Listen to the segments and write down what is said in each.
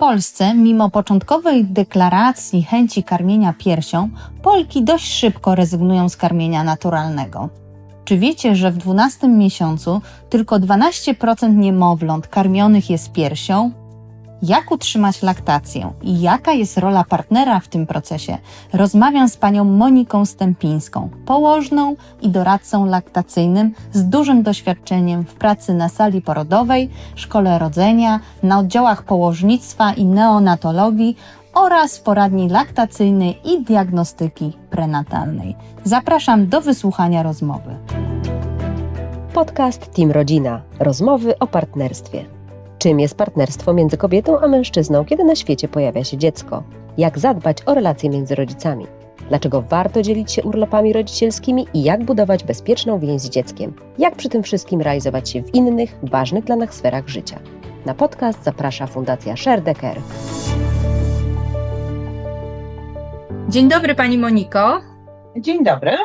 Polsce, mimo początkowej deklaracji chęci karmienia piersią, Polki dość szybko rezygnują z karmienia naturalnego. Czy wiecie, że w 12 miesiącu tylko 12% niemowląt karmionych jest piersią? Jak utrzymać laktację i jaka jest rola partnera w tym procesie? Rozmawiam z panią Moniką Stępińską, położną i doradcą laktacyjnym z dużym doświadczeniem w pracy na sali porodowej, szkole rodzenia, na oddziałach położnictwa i neonatologii oraz poradni laktacyjnej i diagnostyki prenatalnej. Zapraszam do wysłuchania rozmowy. Podcast Team Rodzina. Rozmowy o partnerstwie. Czym jest partnerstwo między kobietą a mężczyzną, kiedy na świecie pojawia się dziecko? Jak zadbać o relacje między rodzicami? Dlaczego warto dzielić się urlopami rodzicielskimi i jak budować bezpieczną więź z dzieckiem? Jak przy tym wszystkim realizować się w innych, ważnych dla nas sferach życia? Na podcast zaprasza Fundacja Sherdecker. Dzień dobry Pani Moniko. Dzień dobry.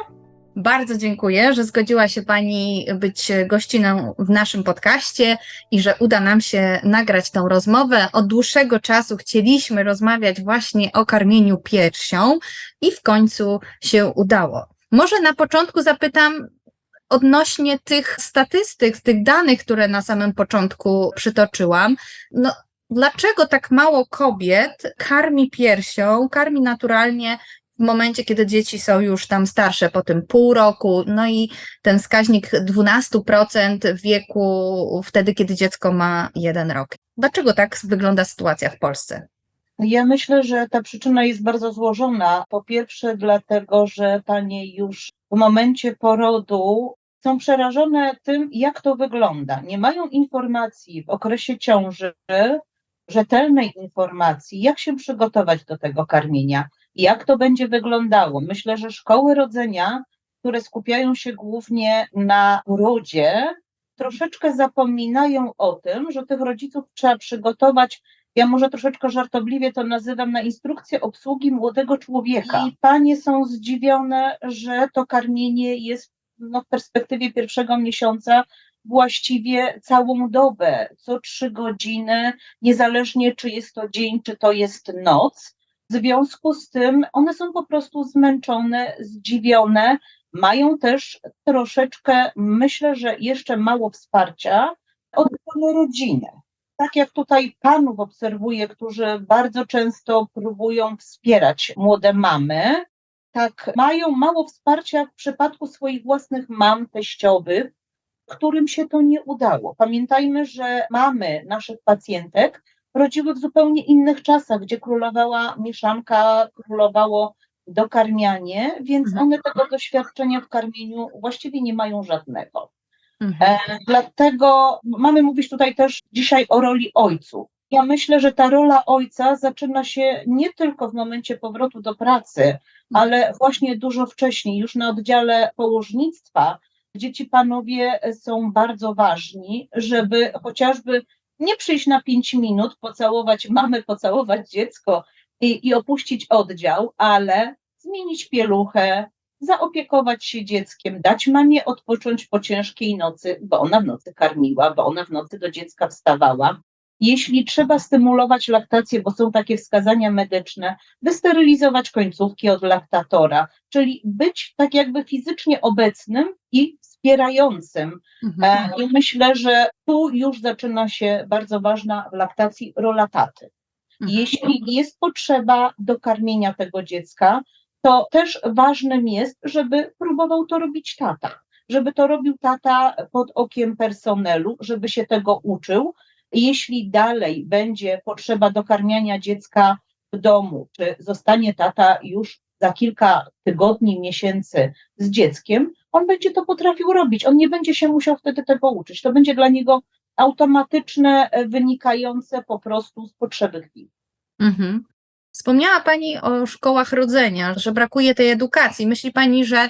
Bardzo dziękuję, że zgodziła się Pani być gościną w naszym podcaście i że uda nam się nagrać tą rozmowę. Od dłuższego czasu chcieliśmy rozmawiać właśnie o karmieniu piersią i w końcu się udało. Może na początku zapytam odnośnie tych statystyk, tych danych, które na samym początku przytoczyłam. No, dlaczego tak mało kobiet karmi piersią, karmi naturalnie w momencie, kiedy dzieci są już tam starsze, po tym pół roku, no i ten wskaźnik 12% w wieku wtedy, kiedy dziecko ma jeden rok. Dlaczego tak wygląda sytuacja w Polsce? Ja myślę, że ta przyczyna jest bardzo złożona. Po pierwsze, dlatego, że panie już w momencie porodu są przerażone tym, jak to wygląda. Nie mają informacji w okresie ciąży, rzetelnej informacji, jak się przygotować do tego karmienia, jak to będzie wyglądało. Myślę, że szkoły rodzenia, które skupiają się głównie na urodzie, troszeczkę zapominają o tym, że tych rodziców trzeba przygotować. Ja może troszeczkę żartobliwie to nazywam na instrukcję obsługi młodego człowieka. I panie są zdziwione, że to karmienie jest no, w perspektywie pierwszego miesiąca właściwie całą dobę, co trzy godziny, niezależnie czy jest to dzień, czy to jest noc. W związku z tym one są po prostu zmęczone, zdziwione, mają też troszeczkę, myślę, że jeszcze mało wsparcia od strony rodziny. Tak jak tutaj panów obserwuję, którzy bardzo często próbują wspierać młode mamy, tak mają mało wsparcia w przypadku swoich własnych mam teściowych, którym się to nie udało. Pamiętajmy, że mamy naszych pacjentek rodziły w zupełnie innych czasach, gdzie królowała mieszanka, królowało dokarmianie, więc Mhm. one tego doświadczenia w karmieniu właściwie nie mają żadnego. Mhm. E, dlatego mamy mówić tutaj też dzisiaj o roli ojców. Ja myślę, że ta rola ojca zaczyna się nie tylko w momencie powrotu do pracy, ale właśnie dużo wcześniej, już na oddziale położnictwa, gdzie ci panowie są bardzo ważni, żeby chociażby nie przyjść na pięć minut, pocałować mamę, pocałować dziecko i, i opuścić oddział, ale zmienić pieluchę, zaopiekować się dzieckiem, dać mamie odpocząć po ciężkiej nocy, bo ona w nocy karmiła, bo ona w nocy do dziecka wstawała. Jeśli trzeba stymulować laktację, bo są takie wskazania medyczne, wysterylizować końcówki od laktatora, czyli być tak jakby fizycznie obecnym i wspierającym. Mhm. E, I myślę, że tu już zaczyna się bardzo ważna w laktacji rola taty. Mhm. Jeśli jest potrzeba dokarmienia tego dziecka, to też ważnym jest, żeby próbował to robić tata, żeby to robił tata pod okiem personelu, żeby się tego uczył. Jeśli dalej będzie potrzeba dokarmiania dziecka w domu, czy zostanie tata już za kilka tygodni, miesięcy z dzieckiem, on będzie to potrafił robić. On nie będzie się musiał wtedy tego uczyć. To będzie dla niego automatyczne, e, wynikające po prostu z potrzeby chwili. Mhm. Wspomniała Pani o szkołach rodzenia, że brakuje tej edukacji. Myśli Pani, że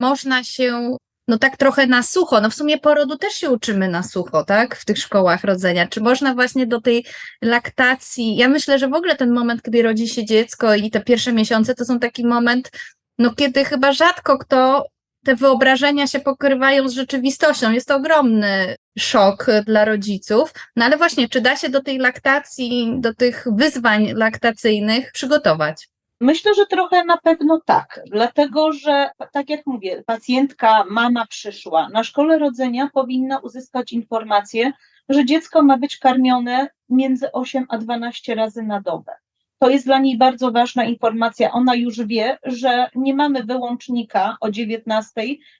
można się, no tak trochę na sucho, no w sumie porodu też się uczymy na sucho, tak, w tych szkołach rodzenia. Czy można właśnie do tej laktacji, ja myślę, że w ogóle ten moment, kiedy rodzi się dziecko i te pierwsze miesiące, to są taki moment, no kiedy chyba rzadko kto te wyobrażenia się pokrywają z rzeczywistością. Jest to ogromny szok dla rodziców. No ale właśnie, czy da się do tej laktacji, do tych wyzwań laktacyjnych przygotować? Myślę, że trochę na pewno tak, dlatego że, tak jak mówię, pacjentka, mama przyszła. Na szkole rodzenia powinna uzyskać informację, że dziecko ma być karmione między 8 a 12 razy na dobę. To jest dla niej bardzo ważna informacja. Ona już wie, że nie mamy wyłącznika o 19,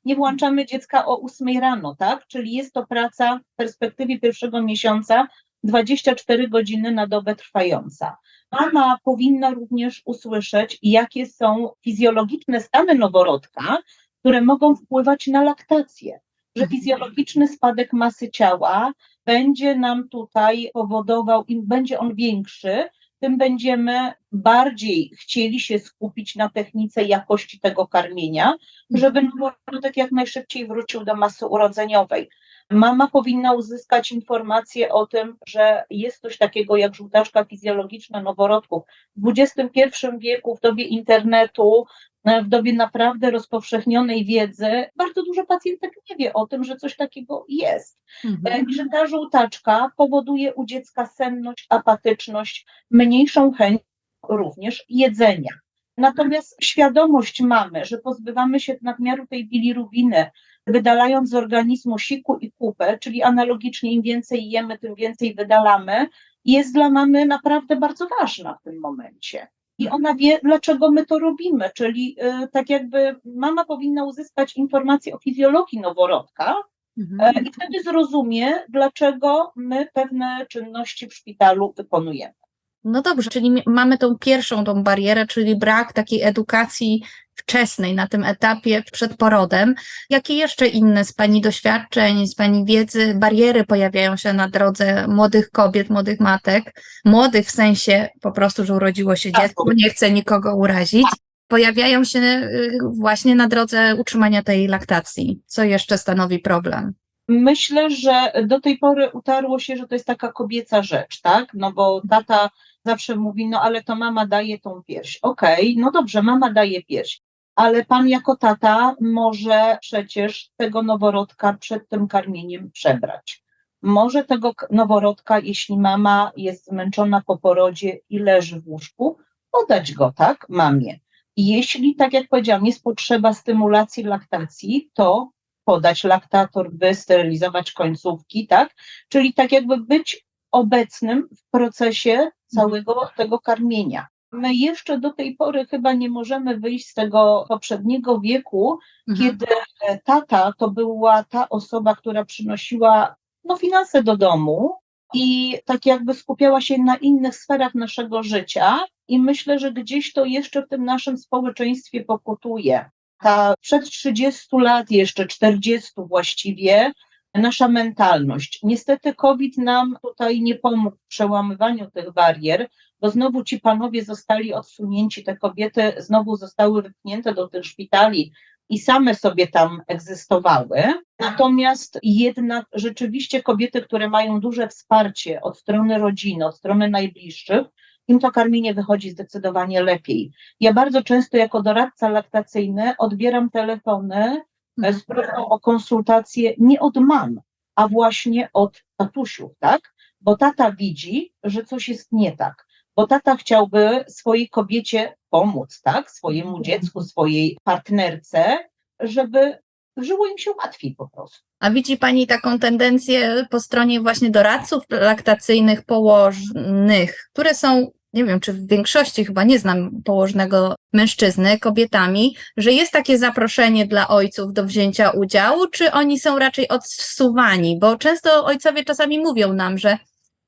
nie włączamy dziecka o 8 rano, tak? Czyli jest to praca w perspektywie pierwszego miesiąca 24 godziny na dobę trwająca. Mama powinna również usłyszeć, jakie są fizjologiczne stany noworodka, które mogą wpływać na laktację. Że fizjologiczny spadek masy ciała będzie nam tutaj powodował, im będzie on większy, tym będziemy bardziej chcieli się skupić na technice jakości tego karmienia, żeby noworodek jak najszybciej wrócił do masy urodzeniowej. Mama powinna uzyskać informację o tym, że jest coś takiego jak żółtaczka fizjologiczna noworodków. W XXI wieku, w dobie internetu, w dobie naprawdę rozpowszechnionej wiedzy, bardzo dużo pacjentek nie wie o tym, że coś takiego jest. Mhm. I że ta żółtaczka powoduje u dziecka senność, apatyczność, mniejszą chęć również jedzenia. Natomiast świadomość mamy, że pozbywamy się nadmiaru tej bilirubiny, wydalając z organizmu siku i kupę, czyli analogicznie im więcej jemy, tym więcej wydalamy, jest dla mamy naprawdę bardzo ważna w tym momencie. I ona wie, dlaczego my to robimy, czyli y, tak jakby mama powinna uzyskać informacje o fizjologii noworodka Mhm. e, i wtedy zrozumie, dlaczego my pewne czynności w szpitalu wykonujemy. No dobrze, czyli mamy tą pierwszą tą barierę, czyli brak takiej edukacji wczesnej na tym etapie przed porodem. Jakie jeszcze inne z Pani doświadczeń, z Pani wiedzy bariery pojawiają się na drodze młodych kobiet, młodych matek, młodych w sensie po prostu, że urodziło się Tak. dziecko, nie chcę nikogo urazić, pojawiają się y, właśnie na drodze utrzymania tej laktacji. Co jeszcze stanowi problem? Myślę, że do tej pory utarło się, że to jest taka kobieca rzecz, tak? No bo tata zawsze mówi, no ale to mama daje tą pierś. Okej, no dobrze, mama daje pierś, ale pan jako tata może przecież tego noworodka przed tym karmieniem przebrać. Może tego noworodka, jeśli mama jest zmęczona po porodzie i leży w łóżku, podać go, tak, mamie. Jeśli, tak jak powiedziałam, jest potrzeba stymulacji laktacji, to podać laktator, wysterylizować końcówki, tak? Czyli tak jakby być obecnym w procesie całego tego karmienia. My jeszcze do tej pory chyba nie możemy wyjść z tego poprzedniego wieku, Mhm. kiedy e, tata to była ta osoba, która przynosiła no, finanse do domu i tak jakby skupiała się na innych sferach naszego życia. I myślę, że gdzieś to jeszcze w tym naszym społeczeństwie pokutuje. Ta przed 30 lat, jeszcze 40 właściwie, nasza mentalność. Niestety COVID nam tutaj nie pomógł w przełamywaniu tych barier, bo znowu ci panowie zostali odsunięci, te kobiety znowu zostały wypchnięte do tych szpitali i same sobie tam egzystowały. Natomiast jednak rzeczywiście kobiety, które mają duże wsparcie od strony rodziny, od strony najbliższych, im to karmienie wychodzi zdecydowanie lepiej. Ja bardzo często jako doradca laktacyjny odbieram telefony e, z prośbą o konsultację nie od mam, a właśnie od tatusiów, tak? Bo tata widzi, że coś jest nie tak, bo tata chciałby swojej kobiecie pomóc, tak? Swojemu dziecku, swojej partnerce, żeby żyło im się łatwiej po prostu. A widzi Pani taką tendencję po stronie właśnie doradców laktacyjnych położnych, które są, nie wiem, czy w większości chyba nie znam położnego mężczyzny, kobietami, że jest takie zaproszenie dla ojców do wzięcia udziału, czy oni są raczej odsuwani? Bo często ojcowie czasami mówią nam, że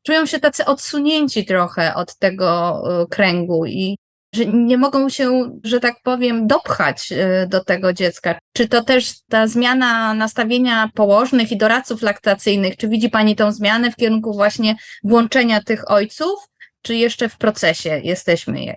czują się tacy odsunięci trochę od tego y, kręgu i że nie mogą się, że tak powiem, dopchać y, do tego dziecka. Czy to też ta zmiana nastawienia położnych i doradców laktacyjnych, czy widzi Pani tą zmianę w kierunku właśnie włączenia tych ojców, czy jeszcze w procesie jesteśmy?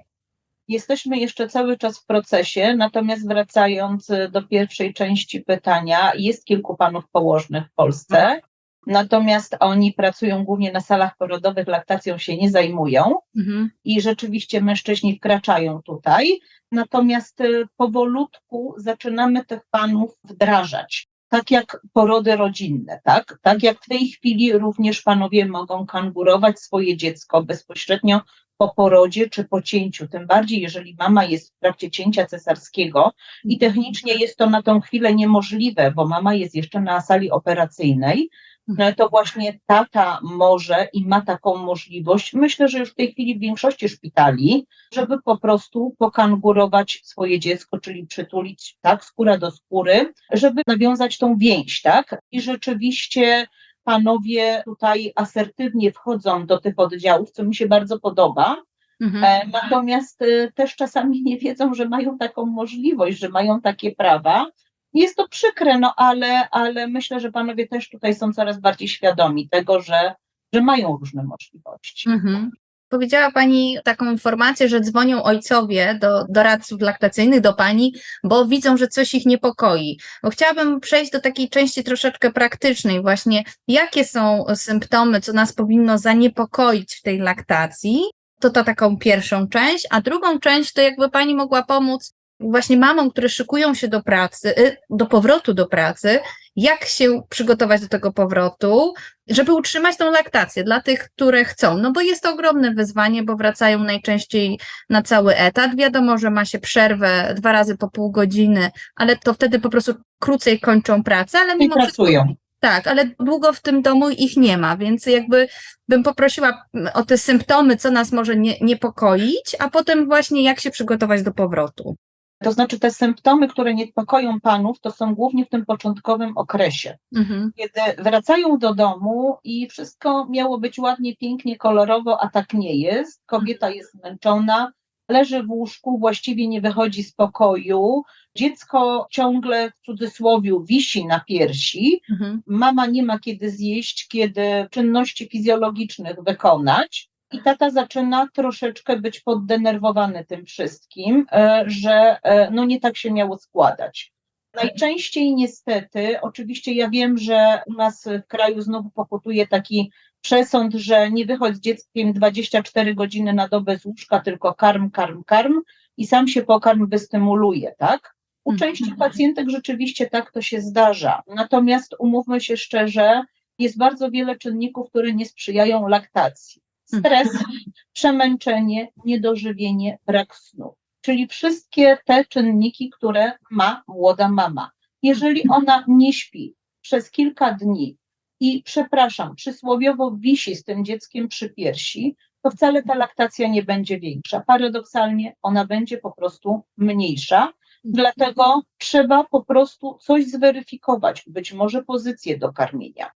Jesteśmy jeszcze cały czas w procesie, natomiast wracając do pierwszej części pytania, jest kilku panów położnych w Polsce, natomiast oni pracują głównie na salach porodowych, laktacją się nie zajmują Mhm. i rzeczywiście mężczyźni wkraczają tutaj. Natomiast y, powolutku zaczynamy tych panów wdrażać. Tak jak porody rodzinne, tak? Tak jak w tej chwili również panowie mogą kangurować swoje dziecko bezpośrednio po porodzie czy po cięciu. Tym bardziej, jeżeli mama jest w trakcie cięcia cesarskiego i technicznie jest to na tą chwilę niemożliwe, bo mama jest jeszcze na sali operacyjnej, to właśnie tata może i ma taką możliwość, myślę, że już w tej chwili w większości szpitali, żeby po prostu pokangurować swoje dziecko, czyli przytulić, tak, skóra do skóry, żeby nawiązać tą więź, tak, i rzeczywiście panowie tutaj asertywnie wchodzą do tych oddziałów, co mi się bardzo podoba, Mhm. E, Natomiast e, też czasami nie wiedzą, że mają taką możliwość, że mają takie prawa. Jest to przykre, no ale, ale myślę, że panowie też tutaj są coraz bardziej świadomi tego, że, że mają różne możliwości. Mhm. Powiedziała Pani taką informację, że dzwonią ojcowie do doradców laktacyjnych, do Pani, bo widzą, że coś ich niepokoi. Bo chciałabym przejść do takiej części troszeczkę praktycznej, właśnie jakie są symptomy, co nas powinno zaniepokoić w tej laktacji. To to taką pierwszą część, a drugą część to jakby Pani mogła pomóc właśnie mamom, które szykują się do pracy, y, do powrotu do pracy, jak się przygotować do tego powrotu, żeby utrzymać tą laktację dla tych, które chcą. No bo jest to ogromne wyzwanie, bo wracają najczęściej na cały etat. Wiadomo, że ma się przerwę dwa razy po pół godziny, ale to wtedy po prostu krócej kończą pracę, ale I mimo wszystko pracują. tak, ale długo w tym domu ich nie ma, więc jakby bym poprosiła o te symptomy, co nas może nie, niepokoić, a potem właśnie jak się przygotować do powrotu. To znaczy te symptomy, które niepokoją panów, to są głównie w tym początkowym okresie. Mhm. kiedy wracają do domu i wszystko miało być ładnie, pięknie, kolorowo, a tak nie jest. Kobieta jest zmęczona, leży w łóżku, właściwie nie wychodzi z pokoju. Dziecko ciągle w cudzysłowie wisi na piersi. Mhm. Mama nie ma kiedy zjeść, kiedy czynności fizjologicznych wykonać. I tata zaczyna troszeczkę być poddenerwowany tym wszystkim, e, że e, no nie tak się miało składać. Najczęściej niestety, oczywiście ja wiem, że u nas w kraju znowu pokutuje taki przesąd, że nie wychodź z dzieckiem 24 godziny na dobę z łóżka, tylko karm, karm, karm i sam się pokarm wystymuluje, tak? U Mhm. części pacjentek rzeczywiście tak to się zdarza. Natomiast umówmy się szczerze, jest bardzo wiele czynników, które nie sprzyjają laktacji. Stres, przemęczenie, niedożywienie, brak snu. Czyli wszystkie te czynniki, które ma młoda mama. Jeżeli ona nie śpi przez kilka dni i, przepraszam, przysłowiowo wisi z tym dzieckiem przy piersi, to wcale ta laktacja nie będzie większa. Paradoksalnie ona będzie po prostu mniejsza. Dlatego trzeba po prostu coś zweryfikować, być może pozycję do karmienia,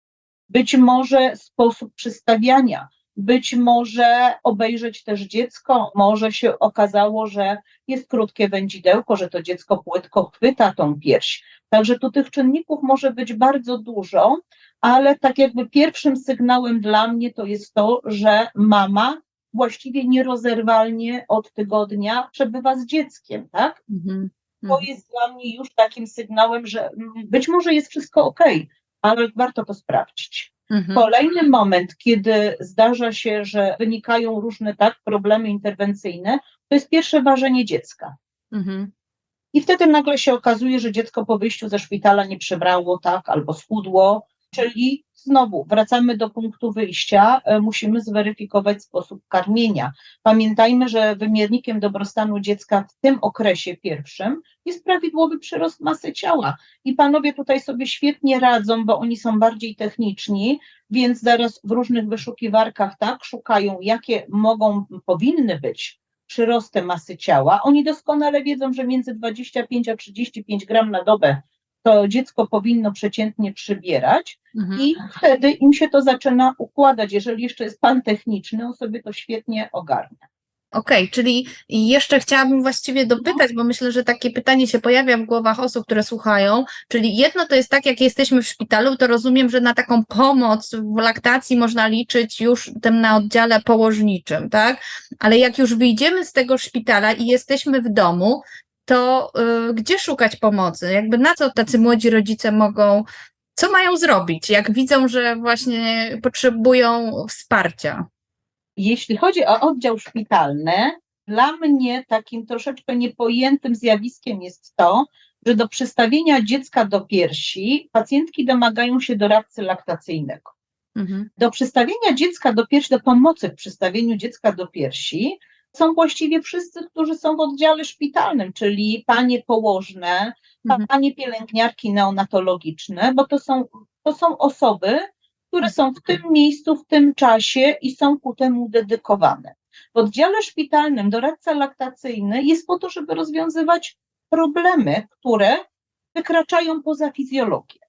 być może sposób przystawiania, być może obejrzeć też dziecko, może się okazało, że jest krótkie wędzidełko, że to dziecko płytko chwyta tą pierś. Także tu tych czynników może być bardzo dużo, ale tak jakby pierwszym sygnałem dla mnie to jest to, że mama właściwie nierozerwalnie od tygodnia przebywa z dzieckiem, tak? Mhm. To jest dla mnie już takim sygnałem, że być może jest wszystko ok, ale warto to sprawdzić. Mhm. Kolejny moment, kiedy zdarza się, że wynikają różne tak problemy interwencyjne, to jest pierwsze ważenie dziecka. Mhm. I wtedy nagle się okazuje, że dziecko po wyjściu ze szpitala nie przybrało, tak, albo schudło, czyli znowu wracamy do punktu wyjścia, e, musimy zweryfikować sposób karmienia. Pamiętajmy, że wymiernikiem dobrostanu dziecka w tym okresie pierwszym jest prawidłowy przyrost masy ciała. I panowie tutaj sobie świetnie radzą, bo oni są bardziej techniczni, więc zaraz w różnych wyszukiwarkach tak szukają, jakie mogą, powinny być przyrosty masy ciała. Oni doskonale wiedzą, że między 25 a 35 gram na dobę to dziecko powinno przeciętnie przybierać Mhm. i wtedy im się to zaczyna układać. Jeżeli jeszcze jest pan techniczny, on sobie to świetnie ogarnia. Okej, czyli jeszcze chciałabym właściwie dopytać, bo myślę, że takie pytanie się pojawia w głowach osób, które słuchają. Czyli jedno to jest tak, jak jesteśmy w szpitalu, to rozumiem, że na taką pomoc w laktacji można liczyć już tym na oddziale położniczym, tak? Ale jak już wyjdziemy z tego szpitala i jesteśmy w domu, to y, gdzie szukać pomocy? Jakby na co tacy młodzi rodzice mogą, co mają zrobić, jak widzą, że właśnie potrzebują wsparcia? Jeśli chodzi o oddział szpitalny, Dla mnie takim troszeczkę niepojętym zjawiskiem jest to, że do przystawienia dziecka do piersi pacjentki domagają się doradcy laktacyjnego. Mhm. Do przystawienia dziecka do piersi, do pomocy w przystawieniu dziecka do piersi są właściwie wszyscy, którzy są w oddziale szpitalnym, czyli panie położne, Mhm. panie pielęgniarki neonatologiczne, bo to są, to są osoby, które są w tym miejscu, w tym czasie i są ku temu dedykowane. W oddziale szpitalnym doradca laktacyjny jest po to, żeby rozwiązywać problemy, które wykraczają poza fizjologię.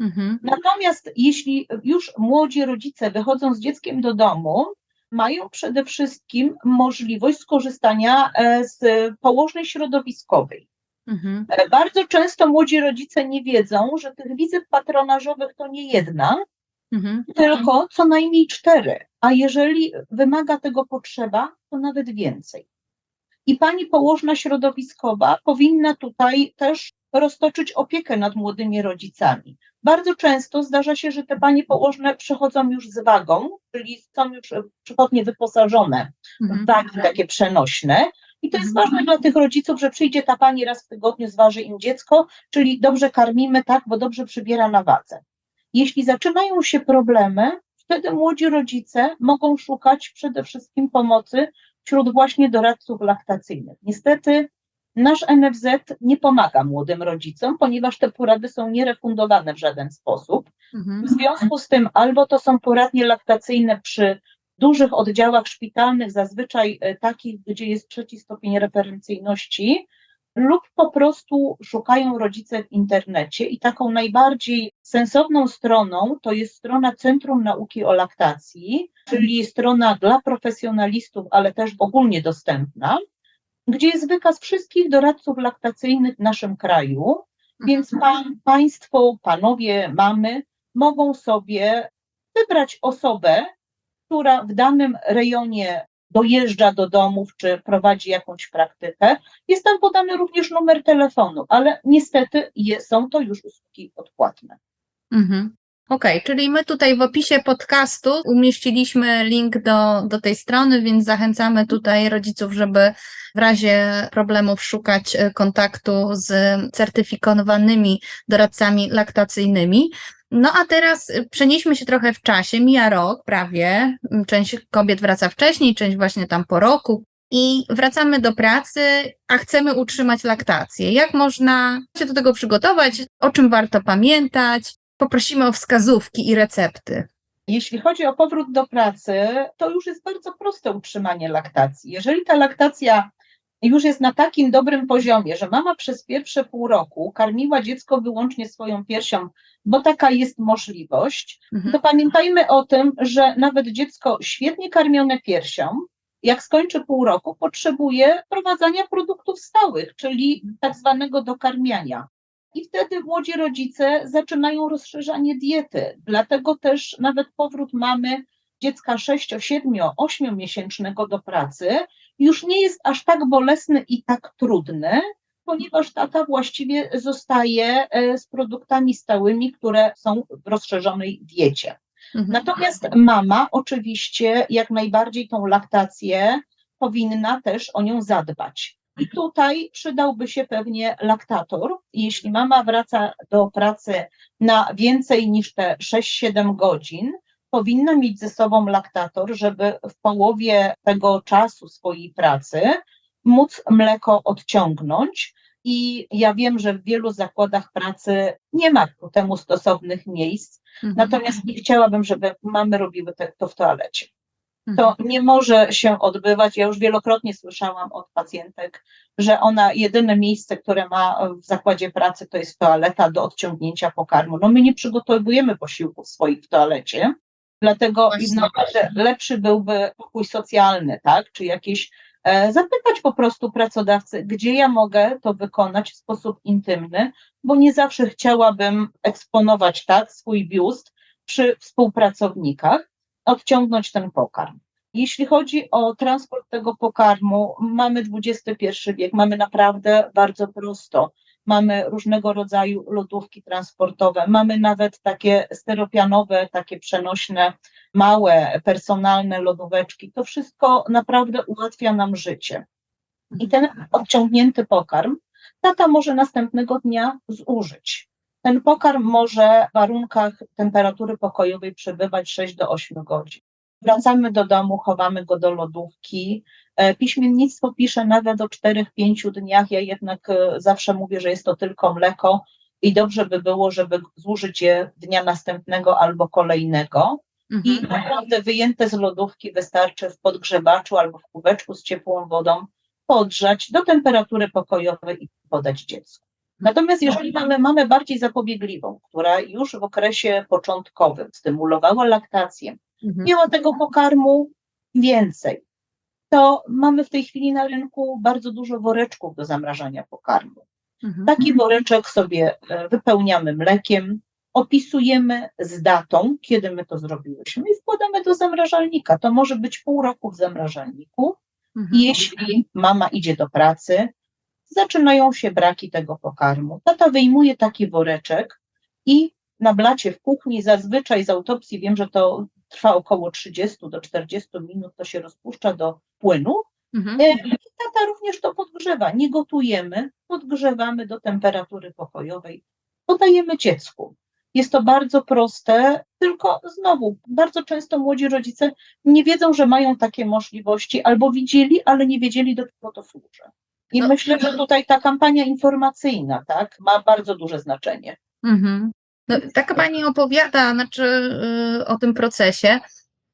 Mhm. Natomiast jeśli już młodzi rodzice wychodzą z dzieckiem do domu, mają przede wszystkim możliwość skorzystania e, z położnej środowiskowej. Mhm. E, Bardzo często młodzi rodzice nie wiedzą, że tych wizyt patronażowych to nie jedna, Mhm. tylko co najmniej cztery, a jeżeli wymaga tego potrzeba, to nawet więcej. I pani położna środowiskowa powinna tutaj też roztoczyć opiekę nad młodymi rodzicami. Bardzo często zdarza się, że te panie położne przychodzą już z wagą, czyli są już e, przychodnie wyposażone w Mhm. wagi takie przenośne. I to jest Mhm. ważne dla tych rodziców, że przyjdzie ta pani raz w tygodniu, zważy im dziecko, czyli dobrze karmimy, tak, bo dobrze przybiera na wadze. Jeśli zaczynają się problemy, wtedy młodzi rodzice mogą szukać przede wszystkim pomocy wśród właśnie doradców laktacyjnych. Niestety nasz NFZ nie pomaga młodym rodzicom, ponieważ te porady są nierefundowane w żaden sposób. W Mhm. związku z tym albo to są poradnie laktacyjne przy dużych oddziałach szpitalnych, zazwyczaj e, takich, gdzie jest trzeci stopień referencyjności, lub po prostu szukają rodzice w internecie i taką najbardziej sensowną stroną to jest strona Centrum Nauki o Laktacji, czyli strona dla profesjonalistów, ale też ogólnie dostępna, gdzie jest wykaz wszystkich doradców laktacyjnych w naszym kraju, więc pan, państwo, panowie, mamy mogą sobie wybrać osobę, która w danym rejonie dojeżdża do domów czy prowadzi jakąś praktykę. Jest tam podany również numer telefonu, ale niestety je, są to już usługi odpłatne. Mhm. Okej, czyli my tutaj w opisie podcastu umieściliśmy link do, do tej strony, więc zachęcamy tutaj rodziców, żeby w razie problemów szukać e, kontaktu z certyfikowanymi doradcami laktacyjnymi. No a teraz e, przenieśmy się trochę w czasie, mija rok prawie, część kobiet wraca wcześniej, część właśnie tam po roku. I wracamy do pracy, a chcemy utrzymać laktację. Jak można się do tego przygotować? O czym warto pamiętać? Poprosimy o wskazówki i recepty. Jeśli chodzi o powrót do pracy, to już jest bardzo proste utrzymanie laktacji. Jeżeli ta laktacja już jest na takim dobrym poziomie, że mama przez pierwsze pół roku karmiła dziecko wyłącznie swoją piersią, bo taka jest możliwość, Mhm. to pamiętajmy o tym, że nawet dziecko świetnie karmione piersią, jak skończy pół roku, potrzebuje prowadzenia produktów stałych, czyli tak zwanego dokarmiania. I wtedy młodzi rodzice zaczynają rozszerzanie diety. Dlatego też nawet powrót mamy dziecka 6, 7, 8 miesięcznego do pracy już nie jest aż tak bolesny i tak trudny, ponieważ tata właściwie zostaje e, z produktami stałymi, które są w rozszerzonej diecie. Mhm. Natomiast mama oczywiście jak najbardziej tą laktację powinna też o nią zadbać. I tutaj przydałby się pewnie laktator. Jeśli mama wraca do pracy na więcej niż te 6-7 godzin, powinna mieć ze sobą laktator, żeby w połowie tego czasu swojej pracy móc mleko odciągnąć. I ja wiem, że w wielu zakładach pracy nie ma ku temu stosownych miejsc, Mhm. Natomiast nie chciałabym, żeby mamy robiły to w toalecie. Mhm. To nie może się odbywać. Ja już wielokrotnie słyszałam od pacjentek, że ona jedyne miejsce, które ma w zakładzie pracy, to jest toaleta do odciągnięcia pokarmu. No my nie przygotowujemy posiłków swoich w toalecie, dlatego no, lepszy byłby pokój socjalny, tak? Czy jakieś e, zapytać po prostu pracodawcy, gdzie ja mogę to wykonać w sposób intymny, bo nie zawsze chciałabym eksponować tak swój biust przy współpracownikach, odciągnąć ten pokarm. Jeśli chodzi o transport tego pokarmu, mamy XXI wiek, mamy naprawdę bardzo prosto. Mamy różnego rodzaju lodówki transportowe, mamy nawet takie steropianowe, takie przenośne, małe, personalne lodóweczki. To wszystko naprawdę ułatwia nam życie. I ten odciągnięty pokarm tata może następnego dnia zużyć. Ten pokarm może w warunkach temperatury pokojowej przebywać 6 do 8 godzin. Wracamy do domu, chowamy go do lodówki. E, Piśmiennictwo pisze nawet o 4-5 dniach. Ja jednak e, zawsze mówię, że jest to tylko mleko i dobrze by było, żeby zużyć je dnia następnego albo kolejnego. I Mhm. naprawdę wyjęte z lodówki wystarczy w podgrzewaczu albo w kubeczku z ciepłą wodą podgrzać do temperatury pokojowej i podać dziecku. Natomiast jeżeli mamy mamę bardziej zapobiegliwą, która już w okresie początkowym stymulowała laktację, Mhm. miała tego pokarmu więcej, to mamy w tej chwili na rynku bardzo dużo woreczków do zamrażania pokarmu. Mhm. Taki woreczek sobie e, wypełniamy mlekiem, opisujemy z datą, kiedy my to zrobiłyśmy i wkładamy do zamrażalnika. To może być pół roku w zamrażalniku. Mhm. Jeśli mama idzie do pracy, zaczynają się braki tego pokarmu. Tata wyjmuje taki woreczek i na blacie w kuchni, zazwyczaj z autopsji wiem, że to trwa około 30 do 40 minut, to się rozpuszcza do płynu. Mhm. E, tata również to podgrzewa. Nie gotujemy, podgrzewamy do temperatury pokojowej, podajemy dziecku. Jest to bardzo proste, tylko znowu, bardzo często młodzi rodzice nie wiedzą, że mają takie możliwości, albo widzieli, ale nie wiedzieli, do czego to służy. I No. myślę, że tutaj ta kampania informacyjna tak, ma bardzo duże znaczenie. Mhm. No, taka pani opowiada znaczy, y, o tym procesie,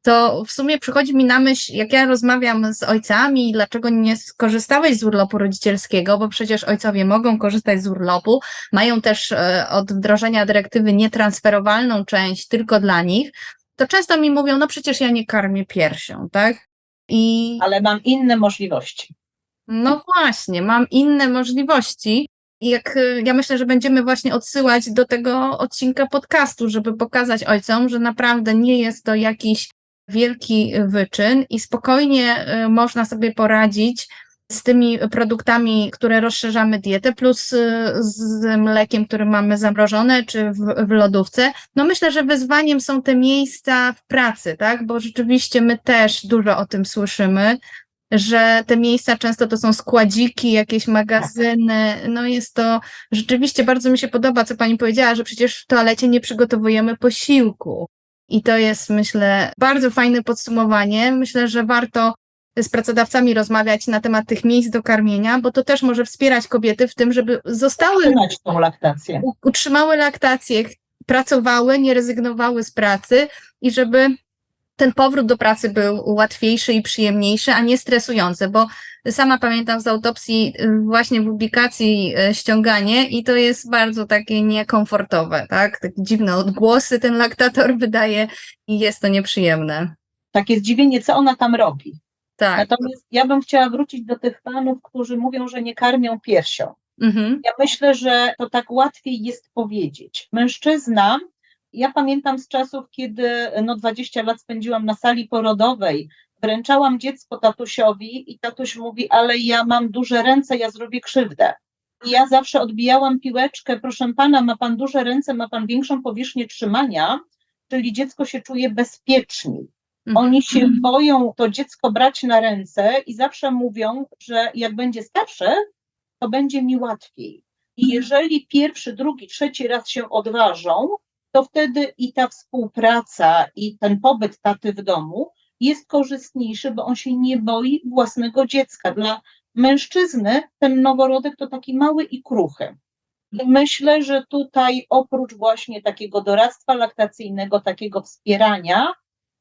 to w sumie przychodzi mi na myśl, jak ja rozmawiam z ojcami, dlaczego nie skorzystałeś z urlopu rodzicielskiego, bo przecież ojcowie mogą korzystać z urlopu, mają też e, od wdrożenia dyrektywy nietransferowalną część tylko dla nich, to często mi mówią, no przecież ja nie karmię piersią, tak? I Ale mam inne możliwości. No właśnie, mam inne możliwości. Jak y, ja myślę, że będziemy właśnie odsyłać do tego odcinka podcastu, żeby pokazać ojcom, że naprawdę nie jest to jakiś wielki wyczyn i spokojnie y, można sobie poradzić z tymi produktami, które rozszerzamy dietę, plus y, z mlekiem, które mamy zamrożone, czy w, w lodówce. No myślę, że wyzwaniem są te miejsca w pracy, tak? Bo rzeczywiście my też dużo o tym słyszymy, że te miejsca często to są składziki, jakieś magazyny. No jest to rzeczywiście bardzo mi się podoba, co pani powiedziała, że przecież w toalecie nie przygotowujemy posiłku. I to jest, myślę, bardzo fajne podsumowanie. Myślę, że warto z pracodawcami rozmawiać na temat tych miejsc do karmienia, bo to też może wspierać kobiety w tym, żeby zostały, Trzymać tą laktację. utrzymały laktację, pracowały, nie rezygnowały z pracy i żeby ten powrót do pracy był łatwiejszy i przyjemniejszy, a nie stresujący, bo sama pamiętam z autopsji y, właśnie w ubikacji y, ściąganie i to jest bardzo takie niekomfortowe, tak? Takie dziwne odgłosy ten laktator wydaje i jest to nieprzyjemne. Takie zdziwienie, co ona tam robi. Tak. Natomiast ja bym chciała wrócić do tych panów, którzy mówią, że nie karmią piersią. Mhm. Ja myślę, że to tak łatwiej jest powiedzieć. Mężczyzna, ja pamiętam z czasów, kiedy no 20 lat spędziłam na sali porodowej, wręczałam dziecko tatusiowi i tatuś mówi, ale ja mam duże ręce, ja zrobię krzywdę. I ja zawsze odbijałam piłeczkę, proszę pana, ma pan duże ręce, ma pan większą powierzchnię trzymania, czyli dziecko się czuje bezpieczniej. Mhm. Oni się boją to dziecko brać na ręce i zawsze mówią, że jak będzie starsze, to będzie mi łatwiej. I jeżeli pierwszy, drugi, trzeci raz się odważą, to wtedy i ta współpraca, i ten pobyt taty w domu jest korzystniejszy, bo on się nie boi własnego dziecka. Dla mężczyzny ten noworodek to taki mały i kruchy. I myślę, że tutaj oprócz właśnie takiego doradztwa laktacyjnego, takiego wspierania,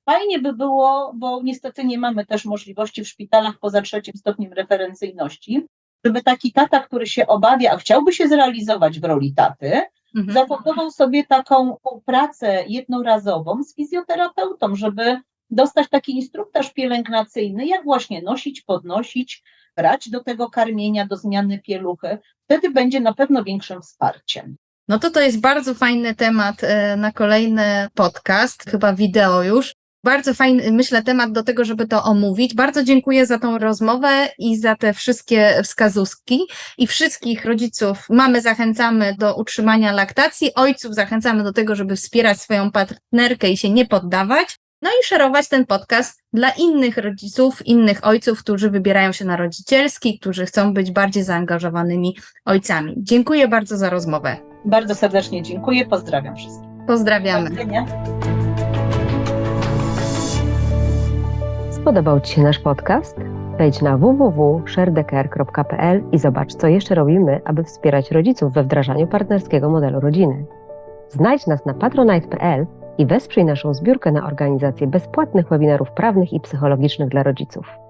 fajnie by było, bo niestety nie mamy też możliwości w szpitalach poza trzecim stopniem referencyjności, żeby taki tata, który się obawia, a chciałby się zrealizować w roli taty, Mhm. zaplanował sobie taką pracę jednorazową z fizjoterapeutą, żeby dostać taki instruktaż pielęgnacyjny, jak właśnie nosić, podnosić, brać do tego karmienia, do zmiany pieluchy. Wtedy będzie na pewno większym wsparciem. No to to jest bardzo fajny temat e, na kolejny podcast, chyba wideo już. Bardzo fajny, myślę, temat do tego, żeby to omówić. Bardzo dziękuję za tą rozmowę i za te wszystkie wskazówki. I wszystkich rodziców mamy zachęcamy do utrzymania laktacji, ojców zachęcamy do tego, żeby wspierać swoją partnerkę i się nie poddawać. No i szerować ten podcast dla innych rodziców, innych ojców, którzy wybierają się na rodzicielski, którzy chcą być bardziej zaangażowanymi ojcami. Dziękuję bardzo za rozmowę. Bardzo serdecznie dziękuję, pozdrawiam wszystkich. Pozdrawiamy. Spodobał Ci się nasz podcast? Wejdź na www.sharedecare.pl i zobacz, co jeszcze robimy, aby wspierać rodziców we wdrażaniu partnerskiego modelu rodziny. Znajdź nas na patronite.pl i wesprzyj naszą zbiórkę na organizację bezpłatnych webinarów prawnych i psychologicznych dla rodziców.